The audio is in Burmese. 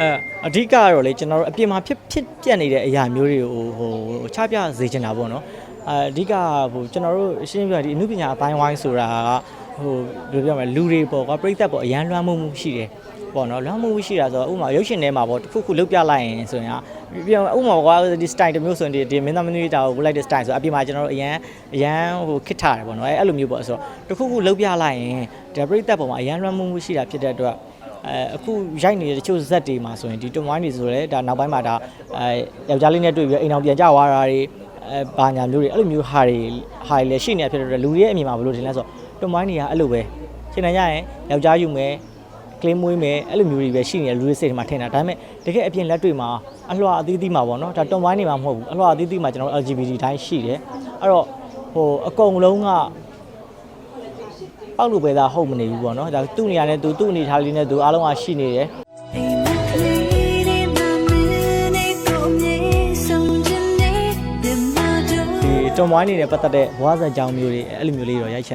အဲအဓိကကတော့လေကျွန်တော်တို့အပြင်မှာဖြစ်ဖြစ်ပြက်နေတဲ့အရာမျိုးတွေကိုဟိုချပြစေချင်တာပေါ့နော်အဲအဓိကဟိုကျွန်တော်တို့ရှင်းပြဒီအမှုပညာအတိုင်းဝိုင်းဆိုတာကဟိုဘယ်လိုပြောမလဲလူတွေပေါ့ကွာပြိသက်ပေါ့အရန်လွှမ်းမိုးမှုရှိတယ်ပေါ့နော်လွှမ်းမိုးမှုရှိတာဆိုတော့ဥပမာရုပ်ရှင်ထဲမှာပေါ့တစ်ခုခုလုတ်ပြလိုက်ရင်ဆိုရင်ပြန်ဥပမာကွာဒီ style တစ်မျိုးဆိုရင်ဒီဒီမင်းသားမင်းသမီးတာကိုဝတ်လိုက်တဲ့ style ဆိုအပြင်မှာကျွန်တော်တို့အရန်အရန်ဟိုခစ်ထားတယ်ပေါ့နော်အဲအဲ့လိုမျိုးပေါ့ဆိုတော့တစ်ခုခုလုတ်ပြလိုက်ရင်ဒါပြိသက်ပေါ်မှာအရန်လွှမ်းမိုးမှုရှိတာဖြစ်တဲ့အတွက် အဲအခုရိုက်နေတဲ့တချို့ဇက်တွေမှာဆိုရင်ဒီတွန်ဝိုင်းတွေဆိုလည်းဒါနောက်ပိုင်းမှာဒါအဲယောက်ျားလေးနဲ့တွေ့ပြီးတော့အိမ်အောင်ပြန်ကြွားတာတွေအဲဘာညာမျိုးတွေအဲ့လိုမျိုးဟာတွေဟာတွေလည်းရှိနေတာဖြစ်တဲ့အတွက်လူတွေရဲ့အမြင်မှာဘယ်လိုထင်လဲဆိုတော့တွန်ဝိုင်းတွေကအဲ့လိုပဲရှင်းနေကြရင်ယောက်ျားယူမယ်ကလေးမွေးမယ်အဲ့လိုမျိုးတွေပဲရှိနေတယ်လူတွေစိတ်ထဲမှာထင်တာဒါပေမဲ့တကယ်အပြင်လက်တွေ့မှာအလွှာအသီးသီးမှာပေါ့နော်ဒါတွန်ဝိုင်းတွေမှာမဟုတ်ဘူးအလွှာအသီးသီးမှာကျွန်တော်တို့ LGBT တိုင်းရှိတယ်အဲ့တော့ဟိုအကုန်လုံးက ပောက်လို့ပဲသားဟုတ်မနေဘူးပေါ့နော်ဒါသူ့နေရာနဲ့သူသူ့အနေထားလေးနဲ့သူအားလုံးကရှိနေတယ်အိမ်မကလေးတွေမှာမင်းနေတော့မြေဆုံးချင်နေတဲ့မတို့ဒီတွန်မွိုင်းနေနဲ့ပတ်သက်တဲ့ဘဝဇာတ်ကြောင်းမျိုးတွေအဲ့လိုမျိုးလေးတော့ရိုက်ချင်တယ်